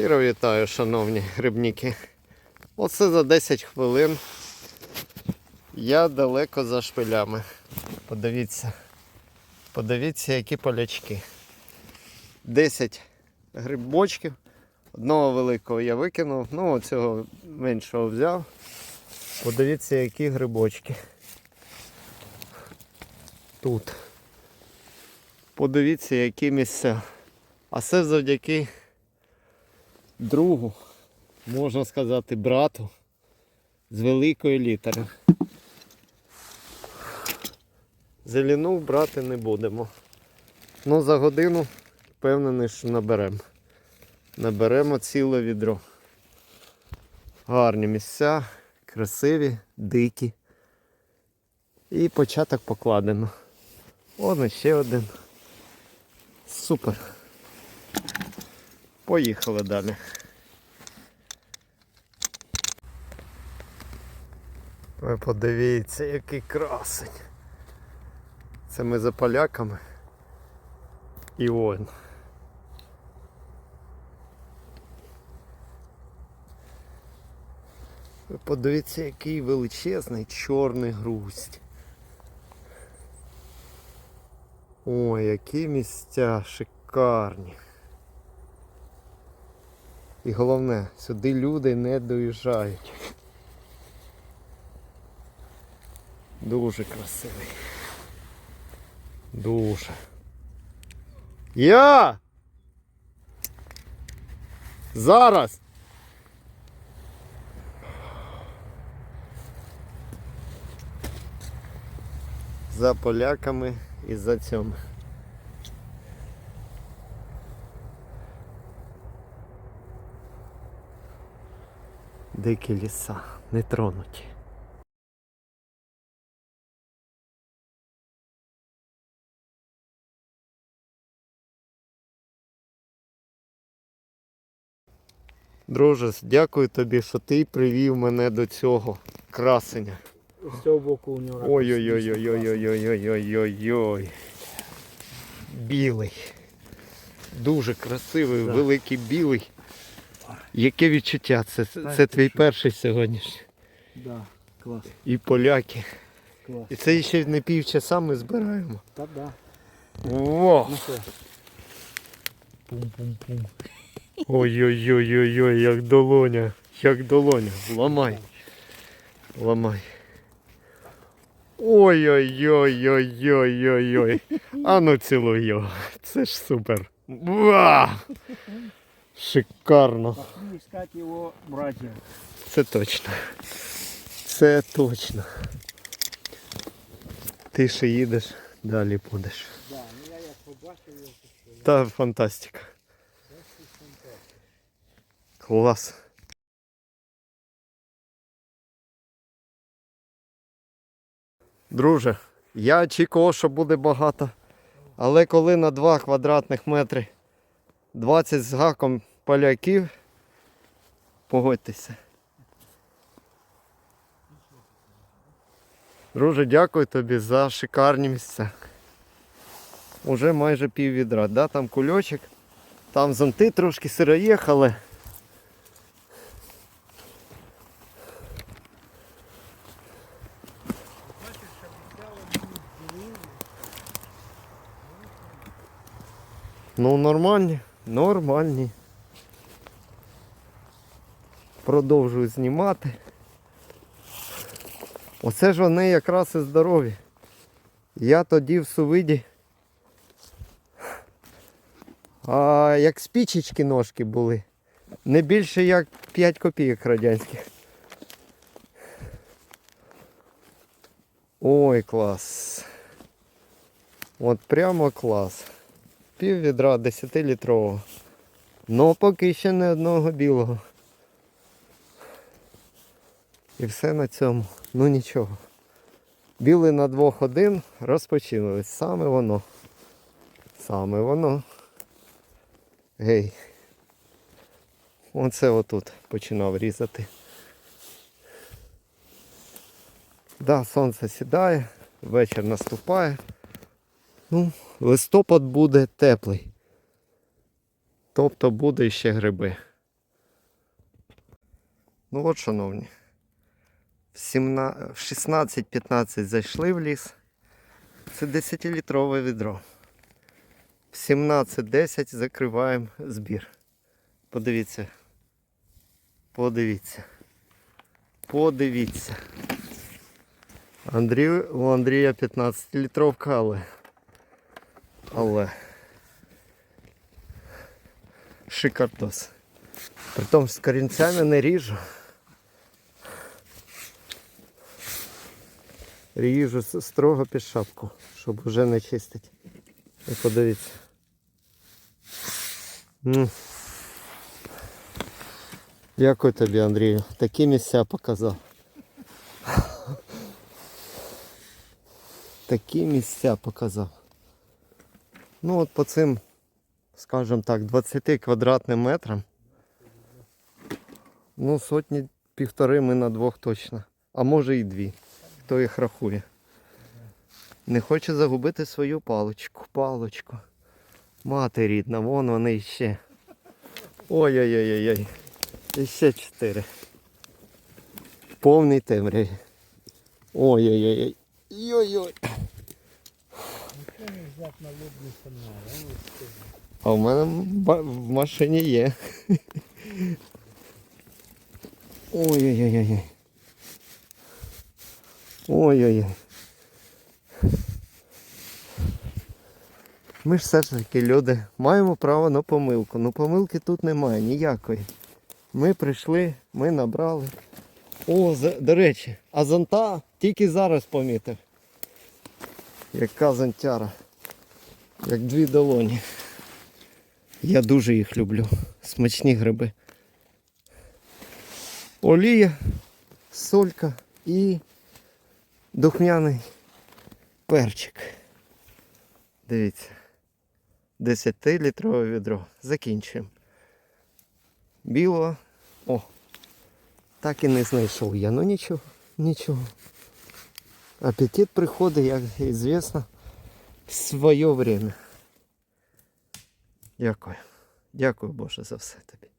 Щиро вітаю, шановні грибники. Оце за 10 хвилин. Я далеко за шпилями. Подивіться. Подивіться, які полячки. 10 грибочків. Одного великого я викинув, ну оцього меншого взяв. Подивіться, які грибочки. Тут. Подивіться, які місця. А все завдяки другу, можна сказати, брату з великої літери. Зелену брати не будемо. Ну за годину впевнений, що наберемо. Наберемо ціле відро. Гарні місця, красиві, дикі. І початок покладено. Вон ще один. Супер. Поїхали далі. Ви подивіться, який красень. Це ми за поляками. І он. Ви подивіться, який величезний чорний грусть. Ой, які місця шикарні. І головне, сюди люди не доїжджають. Дуже красивий. Дуже. Я! Зараз! За поляками і за цьому. Дикі ліса, не тронуті. Друже, дякую тобі, що ти привів мене до цього красення. З цього боку у нього. Ой-ой-ой-ой-ой-ой-ой-ой-ой. Білий. Дуже красивий, великий білий. Яке відчуття? Це, це твій перший сьогоднішній. Да, клас, І поляки. клас. І це ще не півчаса ми збираємо. Та да. Во! Ну Пум-пум-пум. Ой-ой-ой-ой-ой, як долоня. Як долоня. Ламай. Ламай. Ой-ой-ой-ой-ой-ой-ой. А ну цілуй його. Це ж супер. Уа! Шикарно. пошли искать его братья. Це точно. Це точно. Ти ще їдеш, далі будеш. Да, ну я як побачив його, Та фантастика. Клас. Друже, я очікував, що буде багато. Але коли на 2 квадратних метри 20 з гаком поляків, погодьтеся. Друже, дякую тобі за шикарні місця. Уже майже пів відра. Да, там кульочок, там зонти трошки сироїх, але Ну нормальні, нормальні. Продовжую знімати. Оце ж вони якраз і здорові. Я тоді в сувиді. А як спічечки ножки були. Не більше як 5 копійок радянських. Ой, клас. От прямо клас. Пів відра 10-літрового. Ну поки ще не одного білого. І все на цьому. Ну нічого. Білий на двох один розпочинулись. Саме воно. Саме воно. Гей. Оце отут починав різати. Да, сонце сідає, вечір наступає. Ну, листопад буде теплий. Тобто буде ще гриби. Ну от, шановні. В 17 в 16-15 зайшли в ліс. Це 10-літрове відро. В 17-10 закриваємо збір. Подивіться. Подивіться. Подивіться. Андрій, у Андрія 15 літровка, але. Але. Шикардос. Притом з корінцями не ріжу. Ріжу строго під шапку, щоб вже не чистити. І подивіться. Дякую тобі, Андрію. Такі місця показав. Такі місця показав. Ну от по цим, скажімо так, 20 квадратним метрам. Ну, сотні півтори ми на двох точно. А може і дві. Хто їх рахує. Не хоче загубити свою паличку. Паличку. Мати рідна, вон вони іще. Ой-ой-ой-ой. Іще чотири. Повний темряві. Ой-ой-ой. Це. А в мене в машині є. Ой-ой-ой-ой. Ой-ой-ой. Ми ж все ж таки люди маємо право на помилку. Ну помилки тут немає ніякої. Ми прийшли, ми набрали. О, до речі, а зонта тільки зараз помітив. Яка зонтяра. Як дві долоні. Я дуже їх люблю. Смачні гриби. Олія, солька і духмяний перчик. Дивіться. 10-літрове відро. Закінчуємо. Білого. О! Так і не знайшов я. Ну нічого, нічого. Апетит приходить, як звісно, в своє время. Дякую. Дякую Боже за все тобі.